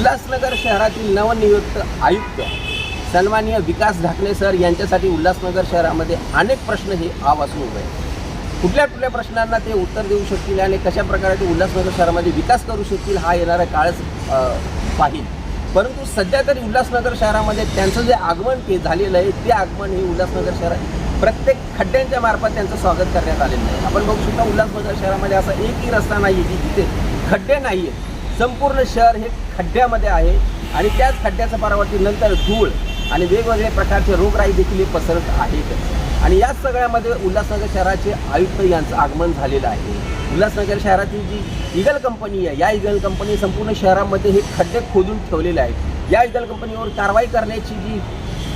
उल्हासनगर शहरातील नवनियुक्त आयुक्त सन्माननीय विकास ढाकणे सर यांच्यासाठी उल्हासनगर शहरामध्ये अनेक प्रश्न हे आवासून उभे आहेत. कुठल्या कुठल्या प्रश्नांना ते उत्तर देऊ शकतील आणि कशा प्रकारे ते उल्हासनगर शहरामध्ये विकास करू शकतील हा येणारा काळच अ, पाहील. परंतु सध्या तरी उल्हासनगर शहरामध्ये त्यांचं जे आगमन ते झालेलं आहे ते आगमन हे उल्हासनगर शहरात प्रत्येक खड्ड्यांच्या मार्फत त्यांचं स्वागत करण्यात आलेलं आहे. आपण बघू शकता उल्हासनगर शहरामध्ये असा एकही रस्ता नाही आहे की जिथे खड्डे नाही आहेत संपूर्ण शहर हे खड्ड्यामध्ये आहे आणि त्याच खड्ड्याचं परावर्तीनंतर धूळ आणि वेगवेगळ्या प्रकारचे रोगराई देखील हे पसरत आहेत. आणि याच सगळ्यामध्ये उल्हासनगर शहराचे आयुक्त यांचं आगमन झालेलं आहे. उल्हासनगर शहरातील जी इगल कंपनी आहे या इगल कंपनी संपूर्ण शहरामध्ये हे खड्डे खोदून ठेवलेले आहेत. या इगल कंपनीवर कारवाई करण्याची जी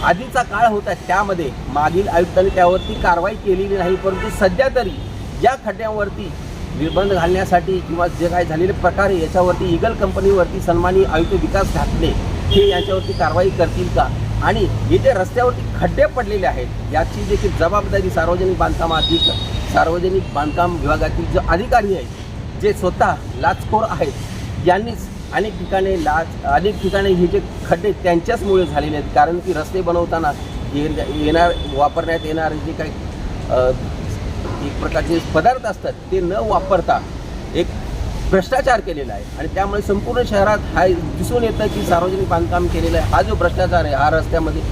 आधीचा काळ होता त्यामध्ये मागील आयुक्तांनी त्यावरती कारवाई केलेली नाही परंतु सध्या तरी या खड्ड्यांवरती निर्बंध घालण्यासाठी किंवा जे काय झालेले प्रकार आहे याच्यावरती ईगल कंपनीवरती सन्मानी आयुक्त विकास ढाकणे हे यांच्यावरती कारवाई करतील का? आणि इथे रस्त्यावरती खड्डे पडलेले आहेत याची देखील जबाबदारी सार्वजनिक बांधकाम अधिक सार्वजनिक बांधकाम विभागातील जे अधिकारी आहेत जे स्वतः लाचखोर आहेत यांनीच अनेक ठिकाणी लाच अनेक ठिकाणी हे जे खड्डे त्यांच्याचमुळे झालेले आहेत कारण की रस्ते बनवताना ये- येणार वापरण्यात येणारे जे काही एक प्रकारचे पदार्थ असतात ते न वापरता एक भ्रष्टाचार केलेला आहे. आणि त्यामुळे संपूर्ण शहरात हा दिसून येतं की सार्वजनिक बांधकाम केलेलं आहे. हा जो भ्रष्टाचार आहे हा रस्त्यामध्ये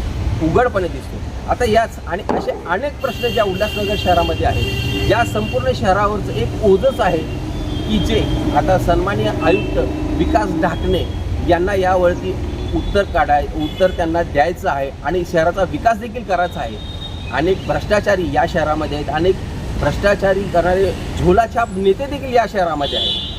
उघडपणे दिसतो. आता याच आणि असे अनेक प्रश्न ज्या उल्हासनगर शहरामध्ये आहेत. या संपूर्ण शहरावरचं एक ओझच आहे की जे आता सन्माननीय आयुक्त विकास ढाकणे यांना यावरती उत्तर काढाय उत्तर त्यांना द्यायचं आहे. आणि शहराचा विकास देखील करायचा आहे. अनेक भ्रष्टाचारी या शहरामध्ये आहेत. अनेक भ्रष्टाचारी करणारे झोलाछाप नेते देखील या शहरामध्ये आहेत.